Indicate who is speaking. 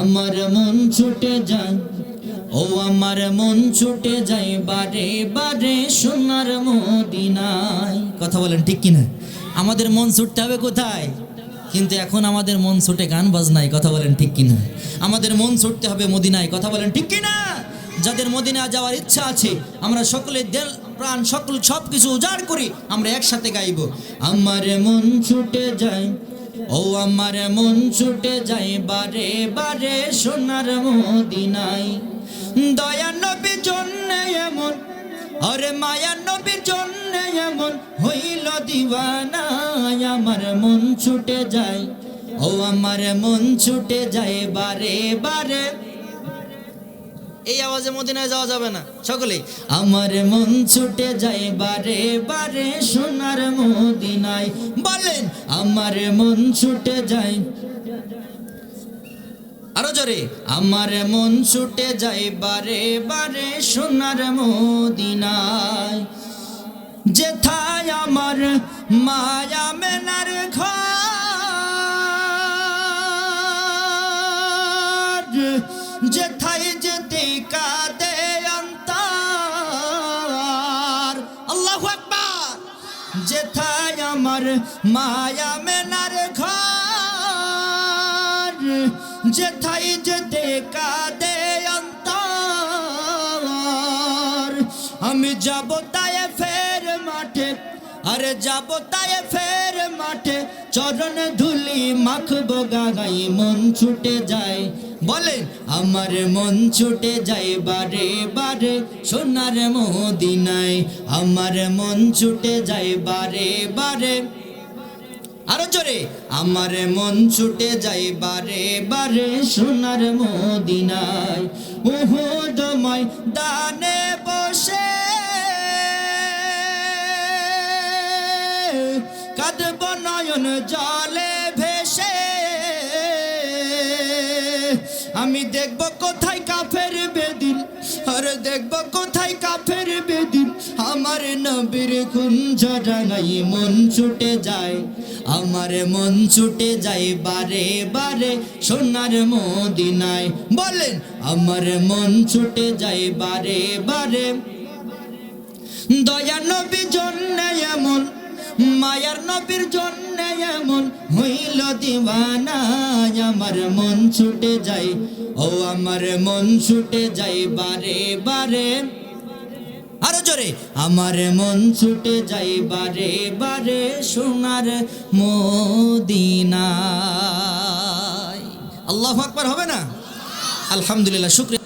Speaker 1: আমার মন ছুটে যায়, ও আমার মন ছুটে যায়, বারে বারে সোনার মদিনায়। কথা বলেন ঠিক কিনা? আমাদের মন ছুটতে হবে কোথায়? কিন্তু এখন আমাদের মন ছুটে গান বাজনায়, কথা বলেন ঠিক কিনা? আমাদের মন ছুটতে হবে মদিনায়, কথা বলেন ঠিক কিনা? যাদের মদিনা যাওয়ার ইচ্ছা আছে, আমরা সকলে দেল, প্রাণ, সকল সব কিছু উজাড় করি, আমরা একসাথে গাইব। আমার মন ছুটে যায় ও আমার মন ছুটে যাই বারে বারে সোনার মদিনায়। দয়া নবী জন্য এমন, আরে মায়া নবীর জন্য এমন হইল দিওয়ানা আমার মন ছুটে যায়, ও আমার মন ছুটে যায় বারে বারে এই আওয়াজে মদিনায় যাওয়া যাবে না সকলে আমার মন ছুটে যায় বারে বারে সোনার মদিনায়। বলেন, আমার মন ছুটে যায় আরও জোরে। আমার মন ছুটে যায় বারে বারে সোনার মদিনায়। যেথায় আমার মায়া মেনার ঘর, যেথায় যেতে কাদে অন্তর। আল্লাহু আকবার। যেথায় আমার মায়া মেনার ঘর, যেথায় যেতে কাদে অন্তর। আমি যাব তাই ফের মাঠে, আরে যাব তাই ফের মাঠে। চরণ ধুলি মাখবো, গাগাই মন ছুটে যায়। বলে আমার মন ছুটে যায় বারে বারে সোনার মদিনায়। আমার মন ছুটে যায় বারে বারে। আরও জোরে, আমার মন ছুটে যায় বারে বারে সোনার মদিনায়। উহুদময় দানে বসে কাঁদব নয়ন জলে আমি দেখব কোথায় কাফের বেদিন। আর দেখব কোথায় কাফের বেদিন। আমার নবীর খুন জড়াই মন ছুটে যায়। আমার মন ছুটে যায় বারে বারে সোনার মদিনায়। বলেন, আমার মন ছুটে যায় বারে বারে। দয়া নবী জন্য এমন মায়ার নবীর জন্য এমন হইল দিওয়ানা, আমার মন ছুটে যাই ও আমার মন ছুটে যায় বারে বারে। আরও জোরে, আমার মন ছুটে যায় বারে বারে সোনার মদিনায়। আল্লাহ আকবার হবে না? আলহামদুলিল্লাহ, শুক্রিয়া।